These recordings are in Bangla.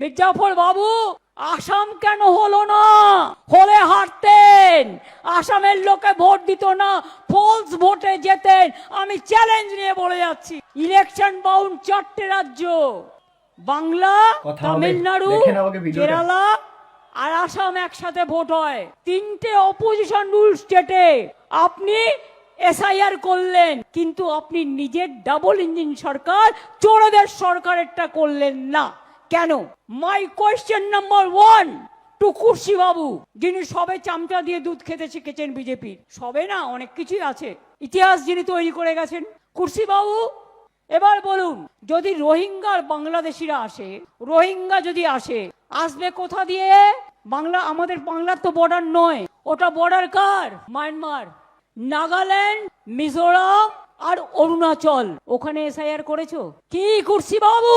মির্জাফর বাবু আসাম কেন হলো না? হলে হারতেন। আসামের লোকে ভোট দিত না ফলস ভোটে যেতেন। আমি চ্যালেঞ্জ নিয়ে বলে যাচ্ছি। ইলেকশন বাউন্ড চারটে রাজ্য। বাংলা তামিলনাড়ু। কেরালা আর আসাম একসাথে ভোট হয়। তিনটে অপোজিশন রুল স্টেটে আপনি এসআইআর করলেন কিন্তু আপনি নিজের ডাবল ইঞ্জিন সরকার চোরদের সরকারেরটা করলেন না। কেন? My question number one two বাবু যিনি সবে চামচা দিয়ে দুধ খেতে শিখেছেন বিজেপির সবে না, অনেক কিছুই আছে। ইতিহাস যিনি তৈরি করে গেছেন বাবু এবার বলুন, যদি রোহিঙ্গার বাংলাদেশিরা আসে, রোহিঙ্গা যদি আসে, আসবে কোথা দিয়ে? বাংলা, আমাদের বাংলার তো বর্ডার নয়। ওটা বর্ডার কার? মায়ানমার নাগাল্যান্ড মিজোরাম আর অরুণাচল, ওখানে এসআইআর করেছ? কি করছি বাবু?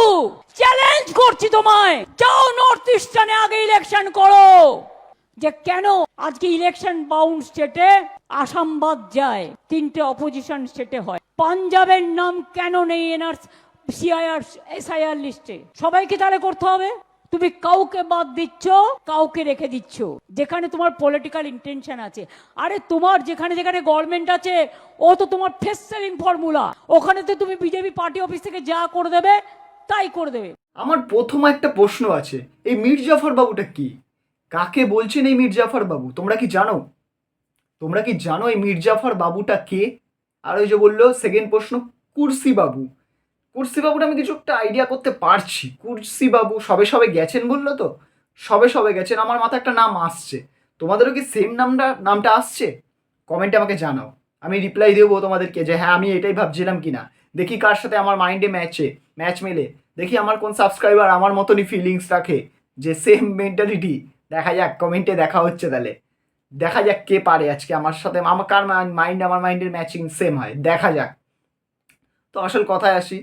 চ্যালেঞ্জ করছি তোমায়। যাও নর্থ ইস্টার্নে আগে ইলেকশন করো। যে কেন আজকে ইলেকশন বাউন্ড স্টেটে আসাম বাদ যায়, তিনটে অপোজিশন স্টেটে হয়। পাঞ্জাবের নাম কেন নেই এনআর সিআইআর এসআইআর লিস্টে সবাইকে তাহলে করতে হবে। তুমি কাউকে বাদ দিচ্ছ, কাউকে রেখে দিচ্ছ। যেখানে তোমার পলিটিক্যাল ইন্টেনশন আছে। আরে তোমার যেখানে যেখানে গভর্নমেন্ট আছে, ও তো তোমার ফেস সেলিং ফর্মুলা ওখানে তো তুমি বিজেপি পার্টি অফিস থেকে যা করে দেবে, তাই করে দেবে। আমার প্রথম একটা প্রশ্ন আছে, এই মীর জাফর বাবুটা কি? কাকে বলছেন এই মীর জাফর বাবু? তোমরা কি জানো? তোমরা কি জানো এই মীর জাফর বাবুটা কে? আর ওই যে বলল সেকেন্ড প্রশ্ন, কুরসি বাবু। কুরসি বাবুটা আমি কিছু একটা আইডিয়া করতে পারছি। কুরসি বাবু সবে সবে গেছেন বলল তো? সবে সবে গেছেন, আমার মাথায় একটা নাম আসছে। তোমাদেরও কি সেম নামটা নামটা আসছে? কমেন্টে আমাকে জানাও। আমি রিপ্লাই দেবো তোমাদেরকে যে হ্যাঁ আমি এটাই ভাবছিলাম কি না দেখি কার সাথে আমার মাইন্ডে ম্যাচে ম্যাচ মেলে। দেখি আমার কোন সাবস্ক্রাইবার আমার মতনই ফিলিংস রাখে। যে সেম মেন্টালিটি দেখা যাক কমেন্টে দেখা হচ্ছে তাহলে। দেখা যাক কে পারে আজকে আমার সাথে। আমার, কার মাইন্ড আমার মাইন্ডের ম্যাচিং সেম হয়। দেখা যাক। তো আসল কথায় আসি।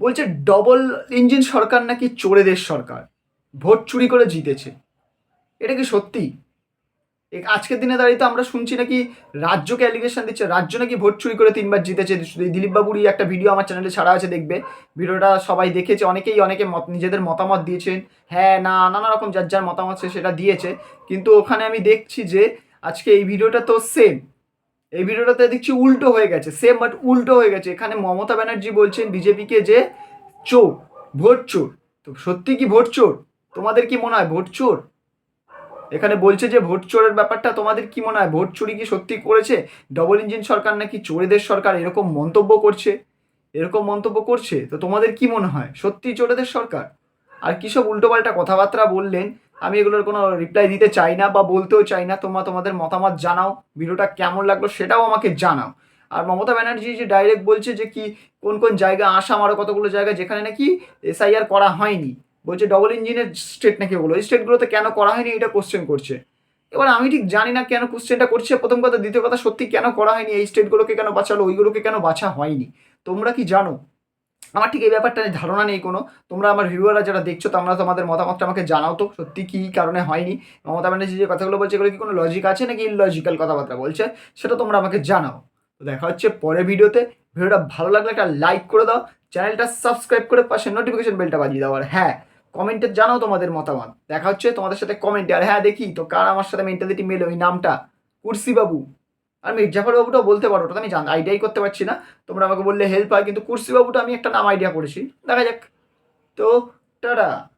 বলছে ডবল ইঞ্জিন সরকার নাকি চোরেদের সরকার। ভোট চুরি করে জিতেছে। এটা কি সত্যি? আজকের দিনে দাঁড়িয়ে তো আমরা শুনছি নাকি রাজ্যকে অ্যালিগেশন দিচ্ছে। রাজ্য নাকি ভোট চুরি করে তিনবার জিতেছে। দিলীপবাবুরই একটা ভিডিও আমার চ্যানেলে ছাড়া আছে, দেখবে। ভিডিওটা সবাই দেখেছে। অনেকেই অনেকে মত, নিজেদের মতামত দিয়েছেন। হ্যাঁ না, নানা রকম যার যার মতামত সেটা দিয়েছে। কিন্তু ওখানে আমি দেখছি যে আজকে এই ভিডিওটা তো সেম এই ভিডিওটাতে দেখছি উল্টো হয়ে গেছে সেম বাট উল্টো হয়ে গেছে। এখানে মমতা ব্যানার্জি বলছেন বিজেপিকে যে চোর, ভোট চোর। তো সত্যি কি ভোট চোর? তোমাদের কি মনে হয় ভোট চোর? এখানে বলছে যে ভোট চোরের ব্যাপারটা তোমাদের কি মনে হয়? ভোট চুরি কি সত্যি করেছে? ডবল ইঞ্জিন সরকার নাকি চোরেদের সরকার? এরকম মন্তব্য করছে। এরকম মন্তব্য করছে। তো তোমাদের কি মনে হয়? সত্যি চোরেদের সরকার? আর কী সব উল্টোপাল্টা কথাবার্তা বললেন? আমি এগুলোর কোনো রিপ্লাই দিতে চাই না বা বলতেও চাই না। তোমরা তোমাদের মতামত জানাও, ভিডিওটা কেমন লাগল সেটাও আমাকে জানাও। আর মমতা ব্যানার্জি যে ডাইরেক্ট বলছে যে কি, কোন কোন জায়গা, আসাম আরও কতগুলো জায়গা, যেখানে নাকি এসআইআর করা হয়নি। বলছে ডবল ইঞ্জিনের স্টেট নাকি ওগুলো এই স্টেটগুলোতে কেন করা হয়নি এটা কোশ্চেন করছে। এবার আমি ঠিক জানি না কেন কোশ্চেনটা করছে। প্রথম কথা, দ্বিতীয় কথা, সত্যি কেন করা হয়নি? এই স্টেটগুলোকে কেন বাঁচালো? ওইগুলোকে কেন বাছা হয়নি? তোমরা কি জানো? আমার ঠিক এই ব্যাপারটা ধারণা নেই কোনো। তোমরা আমার ভিউয়াররা যারা দেখছ, তোমরা তোমাদের মতামতটা আমাকে জানাও তো, সত্যি কী কারণে হয়নি? মমতা ব্যানার্জি যে কথাগুলো বলছে, এগুলো কি কোনো লজিক আছে নাকি ইললজিক্যাল কথাবার্তা বলছে? সেটা তোমরা আমাকে জানাও। তো দেখা হচ্ছে পরের ভিডিওতে। ভিডিওটা ভালো লাগলে একটা লাইক করে দাও, চ্যানেলটা সাবস্ক্রাইব করে পাশে নোটিফিকেশন বেলটা বাজিয়ে দাও। আর হ্যাঁ কমেন্টে জানাও তোমাদের মতামত। দেখা হচ্ছে তোমাদের সাথে কমেন্টে আর হ্যাঁ দেখি তো কার আমার সাথে মেন্টালিটি মেলে ওই নামটা? কুর্সি বাবু আর মির্জাফরবাবুটাও বলতে পারো ওটা আমি জান আইডিয়াই করতে পারছি না। তোমরা আমাকে বললে হেল্প হয়, কিন্তু কুর্সি বাবুটা আমি একটা নাম আইডিয়া করেছি। দেখা যাক। তো, টাটা।